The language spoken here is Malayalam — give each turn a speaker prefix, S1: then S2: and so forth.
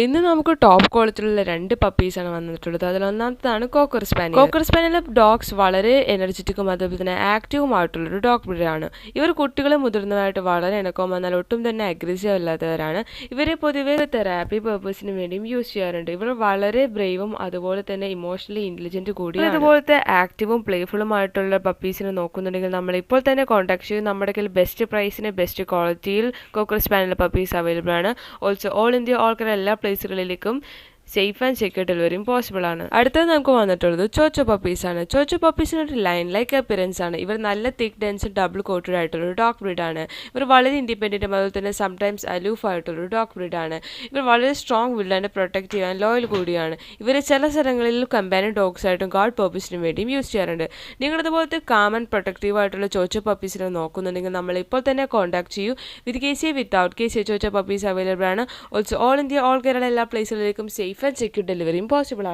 S1: ഇന്ന് നമുക്ക് ടോപ്പ് ക്വാളിറ്റിയിലുള്ള രണ്ട് പപ്പീസാണ് വന്നിട്ടുള്ളത്. അതിൽ ഒന്നാമത്തതാണ് cocker spaniel cocker spaniel dogs വളരെ എനർജറ്റിക്കും അതുപോലെ തന്നെ ആക്റ്റീവുമായിട്ടുള്ളൊരു ഡോഗ് ബ്രീഡാണ് ഇവർ കുട്ടികളെ മുതിർന്നതായിട്ട് വളരെ ഇണക്കവും എന്നാൽ ഒട്ടും തന്നെ അഗ്രസീവ് അല്ലാത്തവരാണ്. ഇവരെ പൊതുവെ തെറാപ്പി പർപ്പസിന് വേണ്ടിയും യൂസ് ചെയ്യാറുണ്ട്. ഇവർ വളരെ ബ്രേവും അതുപോലെ തന്നെ ഇമോഷണലി ഇന്റലിജന്റ് കൂടി അതുപോലത്തെ ആക്റ്റീവും പ്ലേഫുള്ളുമായിട്ടുള്ള പപ്പീസിനെ നോക്കുന്നുണ്ടെങ്കിൽ നമ്മൾ ഇപ്പോൾ തന്നെ കോൺടാക്ട് ചെയ്യും നമ്മുടെ കയ്യിൽ ബെസ്റ്റ് പ്രൈസിന് ബെസ്റ്റ് ക്വാളിറ്റിയിൽ കോക്കർ സ്പാനിയൽ പപ്പീസ് അവൈലബിൾ ആണ്. ഓൾസോ ഓൾ ഇന്ത്യ ഓൾക്കാർ എല്ലാ പ്ലേസുകളിലേക്കും സേഫ് ആൻഡ് സെക്യൂർ ഡെലിവറിയും പോസിബിൾ ആണ്. അടുത്തത് നമുക്ക് വന്നിട്ടുള്ളത് ചോച്ചോ പപ്പീസ് ആണ്. ചോച്ചോ പപ്പീസിന് ഒരു ലൈൻ ലൈക്ക് അപ്പിയറൻസ് ആണ്. ഇവർ നല്ല തിക്ക് ഡെൻസ് ഡബിൾ കോട്ടഡ് ആയിട്ടുള്ള ഒരു ഡോഗ് ബ്രീഡ് ആണ്. ഇവർ വളരെ ഇൻഡിപെൻഡന്റും അതുപോലെ തന്നെ സംടൈംസ് അലൂഫ് ആയിട്ടുള്ള ഒരു ഡോഗ് ബ്രീഡ് ആണ്. ഇവർ വളരെ സ്ട്രോങ് വില്ലാണ്ട് പ്രൊട്ടക്റ്റ് ചെയ്യാൻ ലോയൽ കൂടിയാണ്. ഇവർ ചില സ്ഥലങ്ങളിൽ കമ്പാനിയൻ ഡോഗ്സ് ആയിട്ടും ഗാർഡ് പർപ്പസിനും വേണ്ടിയും യൂസ് ചെയ്യാറുണ്ട്. നിങ്ങളിതുപോലത്തെ കാമൻ പ്രൊട്ടക്റ്റീവ് ആയിട്ടുള്ള ചോച്ചോ പപ്പീസിനെ നോക്കുന്നുണ്ടെങ്കിൽ നമ്മൾ ഇപ്പോൾ തന്നെ കോൺടാക്ട് ചെയ്യൂ. With K C without K C chow chow puppies available ആണ്. Also all India all Kerala എല്ലാ പ്ലേസുകളിലേക്കും സേഫ് ആൻഡ് സെക്യൂർ ഡെലിവറിയും പോസിബിൾ ആണ്.